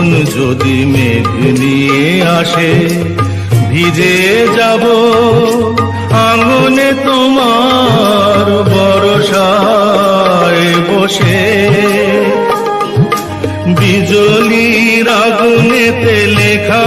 শাওন যদি মেঘ নিয়ে আসে ভিজে যাব। আঙনে তোমার বরসায় বসে। বিজলির আগুনেতে লেখা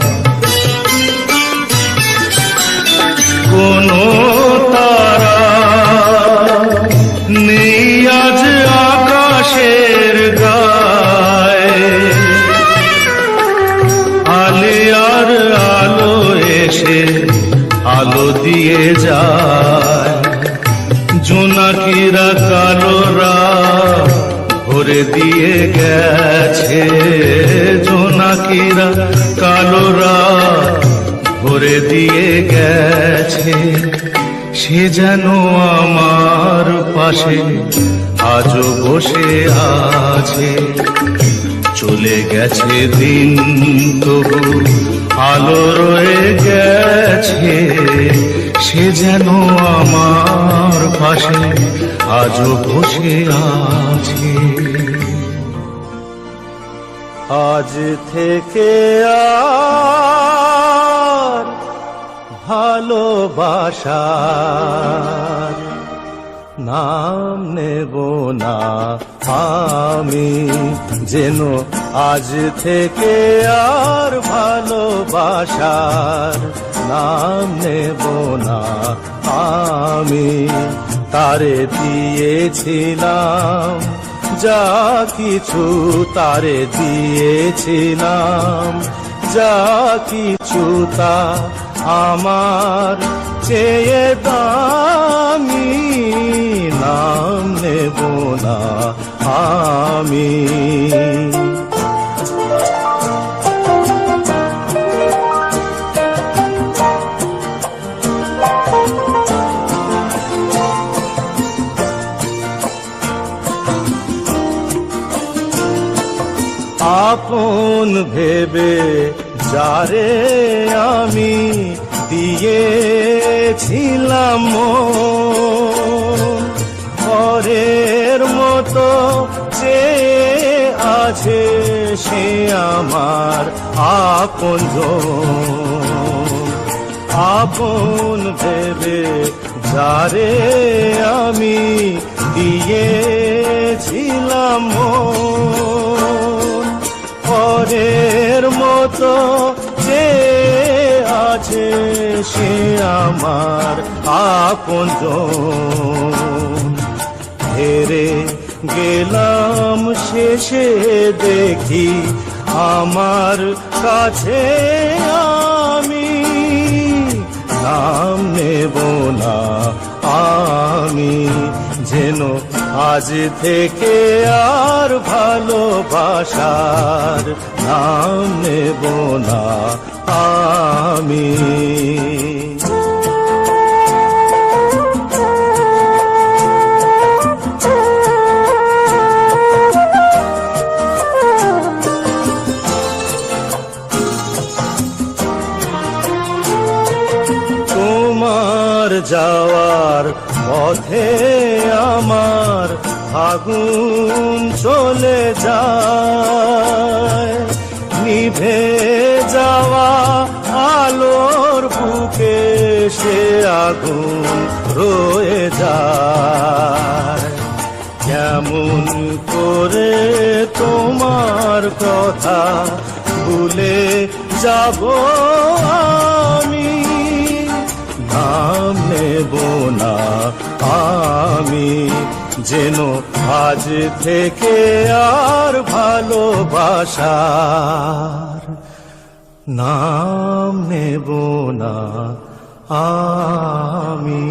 তারা। নেই আজ আকাশের গায়ে। আলে আর আলো এসে আলো দিয়ে যায়। জোনাকিরা কালোরা ভরে দিয়ে গেছে। জোনাকিরা কালোরা ভরে দিয়ে গেছে, সে যেন আমার পাশে আজও বসে আছে। চলে গেছে দিন তবু, আলো রয়ে গেছে, সে যেন আমার পাশে আজও বসে আছে। আজ থেকে আর ভালোবাসার নাম নেব না আমি, যেন আজ থেকে আর ভালোবাসার নাম নেব না আমি। তারে দিয়েছিলাম যা কিছু, তারে দিয়েছিলাম যা কিছু, তা আমার চেয়ে দামি নাম নেব না আমি। আপন ভেবে যারে আমি দিয়েছিলাম পরের মতো যে আছে সে আমার আপন আপন ভেবে যারে আমি দিয়েছিলাম মন, পরের মতো যে আছে সে আমার আপন হেরে গেলাম শেষে দেখি আমার কাছে আমি নাম নেব না আমি। যেন আজ থেকে আর ভালোবাসার নাম নেব না আমি। তোমার যাওয়ার পথে আমার আগুন চলে যায়। নিভে যাওয়া আলোর বুকে সে আগুন রয়ে যায়। কেমন করে তোমার কথা ভুলে যাব আমি? নেব না। আমি যেন আজ থেকে আর ভালোবাসার নাম নেব না। আমি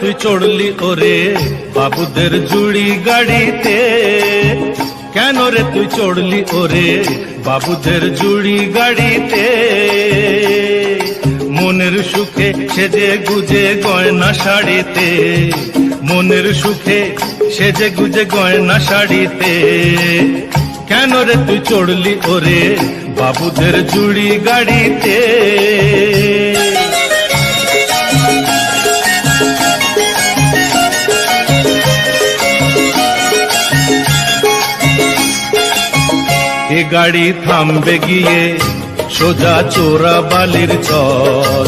তুই চড়লি ওরে বাবুদের জুড়ি গাড়িতে। কেন রে তুই চড়লি ওরে বাবুদের জুড়ি গাড়িতে? মনের সুখে সেজে গুজে গয়না শাড়িতে। মনের সুখে সেজে গুজে গয়না শাড়িতে। কেন রে তুই চড়লি ওরে বাবুদের জুড়ি গাড়িতে? গাড়ি থামবে গিয়ে, সোজা চোরা বালির চর।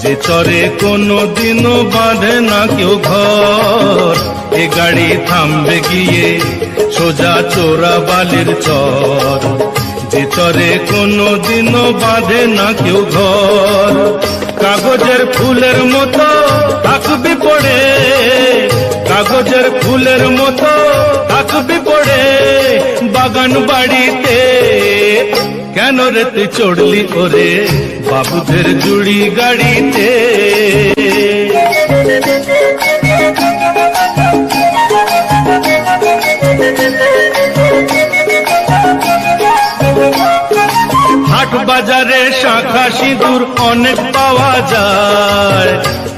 যে চরে কোনো দিনও বাঁধে না কেউ ঘর, এ গাড়ি থামবে গিয়ে, সোজা চোরা বালির চর। যে চরে কোনো দিনও বাঁধে না কেউ ঘর, কাগজের ফুলের মতো থাকবি পড়ে। কাগজের ফুলের মতো থাকবি পড়ে বাগান বাড়িতে কেন রে তুই চড়লি ওরে বাবুদের জুড়ি গাড়িতে বাজারে শাখা সিঁদুর অনেক পাওয়া যায়।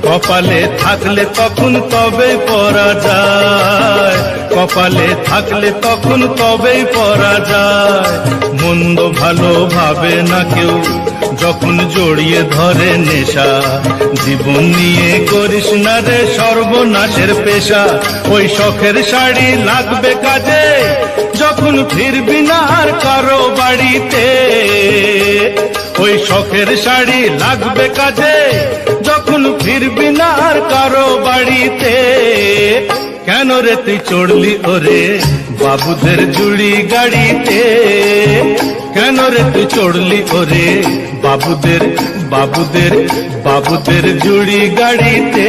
কপালে থাকলে তখন তবে পরা যায়। কপালে থাকলে তখন তবেই পরা যায়। মন্দ ভালো ভাবে না কেউ যখন জড়িয়ে ধরে নেশা। জীবন নিয়ে করিস না রে সর্বনাশের পেশা। ওই শখের শাড়ি লাগবে কাজে। যখন ফিরবি আর কারও বাড়িতে, ওই শখের শাড়ি লাগবে কাজে। যখন ফিরবি আর কারও বাড়িতে, কেন রে তুই চড়লি ওরে বাবুদের জুড়ি গাড়িতে? কেন রে তুই চড়লি ওরে বাবুদের বাবুদের বাবুদের জুড়ি গাড়িতে?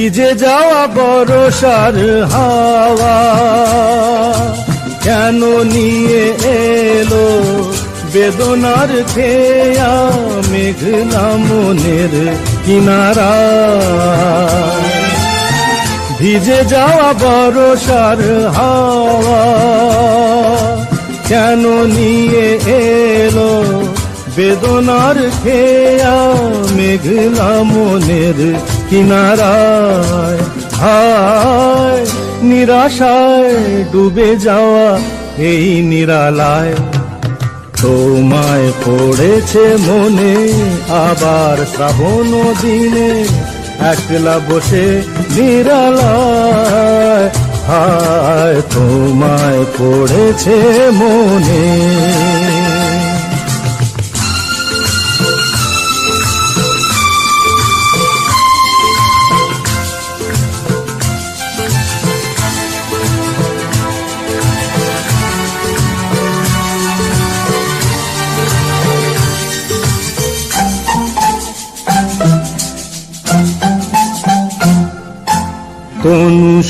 ভিজে যাওয়া বরসার হাওয়া। কেন নিয়ে এলো বেদনার খেয়া মেঘলা মনের কিনারা? ভিজে যাওয়া বরসার হাওয়া। কেন নিয়ে এলো বেদনার খেয়া মেঘলা মনের কিনারায়, হায়, নিরাশায় ডুবে যাওয়া এই নিরালায়। তোমায় পড়েছে মনে আবার শ্রাবণ দিনে, একলা বসে নিরালায়, হায়, তোমায় পড়েছে মনে।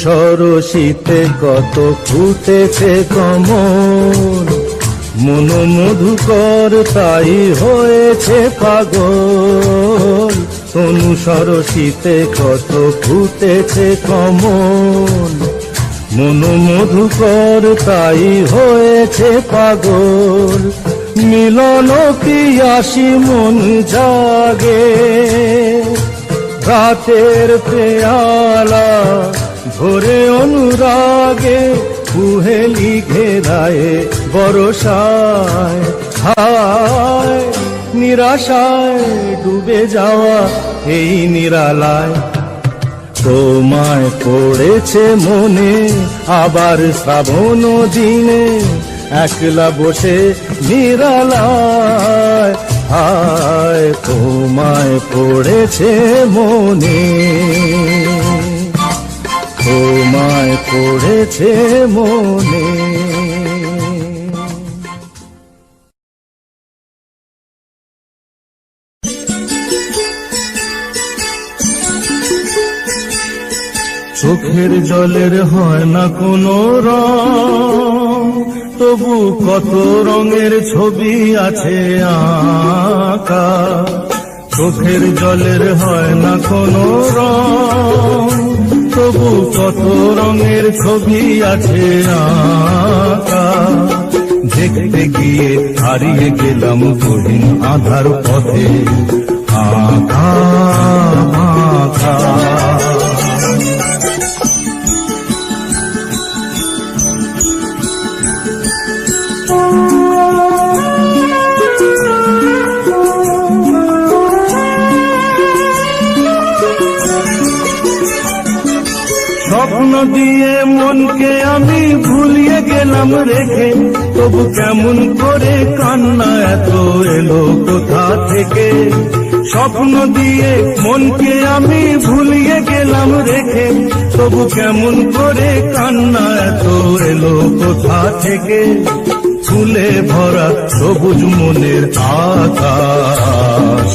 সরসিতে কত ফুটেছে কমল। মন মধুকর তাই হয়েছে পাগল। কোন সরসিতে কত ফুটেছে কমল। মন মধুকর তাই হয়েছে পাগল। মিলন পিয়াসি মন জাগে। রাতের পেয়ালা ভোরে অনুরাগে, কুহে লিখে দায়ে বরসায়। হায়, নিরাশায় ডুবে যাওয়া এই নিরালায়। তোমায় পড়েছে মনে, আবার শ্রাবণ দিনে একলা বসে নিরালায়। হায়, তোমায় পড়েছে মনে। তোমায় পড়েছে মনে। চোখের জলের হয় না কোনো রং, তবু কত রঙের ছবি আছে আঁকা। চোখের জলের হয় না কোনো রং তবু কত রঙের ছবি আছে দেখতে গিয়ে হারিয়ে গেলাম কঠিন আধার পথে। আঁকা আঁকা। দিয়ে মনকে আমি ভুলিয়ে গেলাম রেখে। তবু কেমন করে কান্না এত এলো কোথা থেকে? স্বপ্ন দিয়ে মনকে আমি ভুলিয়ে গেলাম রেখে। তবু কেমন করে কান্না এত এলো কোথা থেকে? ফুলে ভরা সবুজ মনের আকাশ,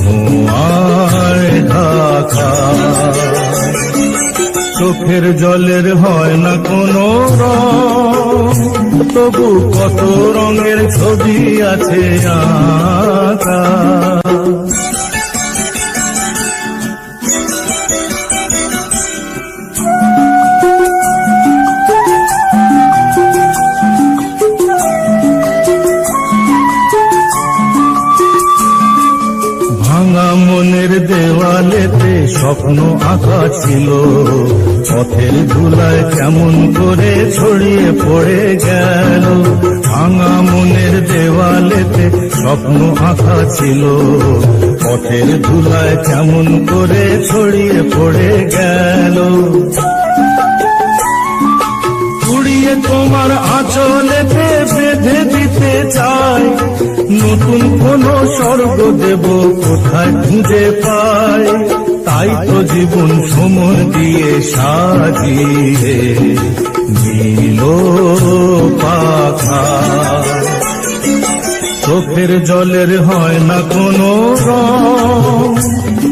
ধোঁয়ায় ঢাকা। চোখের জলের হয় না কোনো রং। তবু কত রঙের ছবি আছে আঁকা দেওয়ালেতে স্বপ্ন আঁকা ছিল। পথের ধুলায় কেমন করে ছড়িয়ে পড়ে গেল। ভাঙা মনের দেওয়ালেতে স্বপ্ন আঁকা ছিল। পথের ধুলায় কেমন করে ছড়িয়ে পড়ে গেল। কুড়িয়ে তোমার আঁচলেতে বেঁধে দিতে চাই। নতুন কোন স্বর্গ দেব কোথায় খুঁজে পাই? তাই তো জীবন সময় দিয়ে সাজিয়ে নীল পাখা। চোখের জলের হয় না কোনো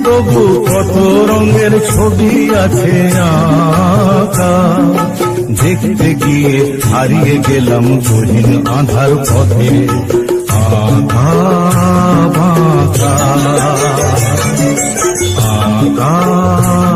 তবু কত রঙের ছবি আছে আঁকা। দেখতে গিয়ে হারিয়ে গেলাম গহীন আধার পথে আঁকা বাঁকা। আঁকা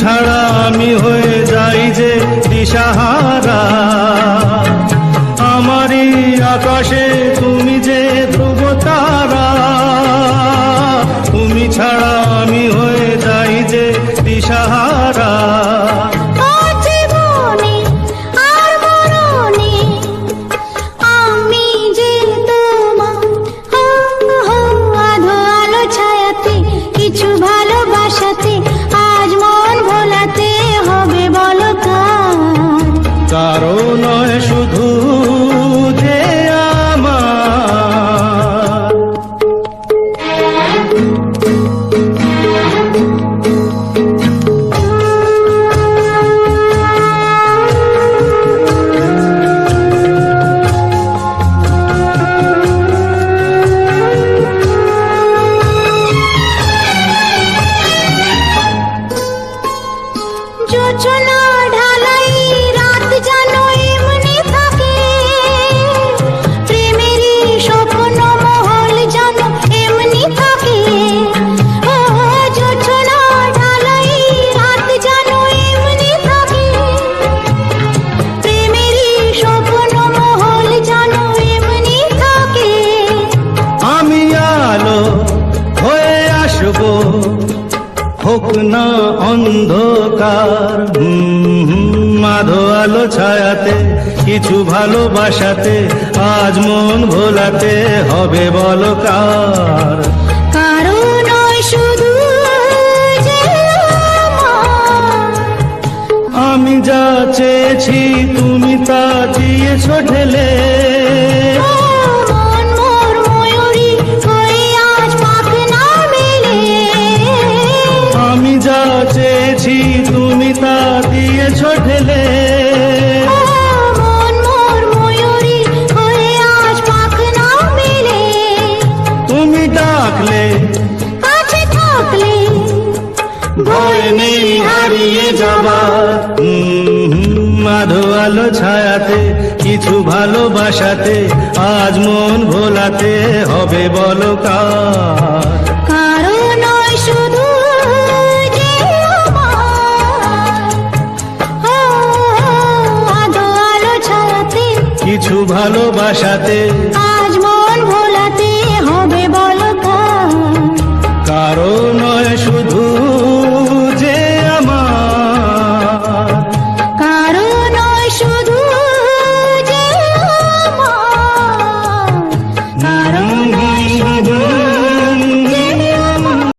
ছাড়া আমি হয়ে যাই যে দিশাহারা। হোক না অন্ধকার মাধো আলো ছায়াতে কিছু ভালোবাসাতে আজ মন ভোলাতে হবে বলকার আমি যা চেয়েছি তুমি তা দিয়েছ ঢেলে ভালো ছায়াতে কিছু ভালোবাসাতে আজ মন ভোলাতে হবে বলো কিছু ভালোবাসাতে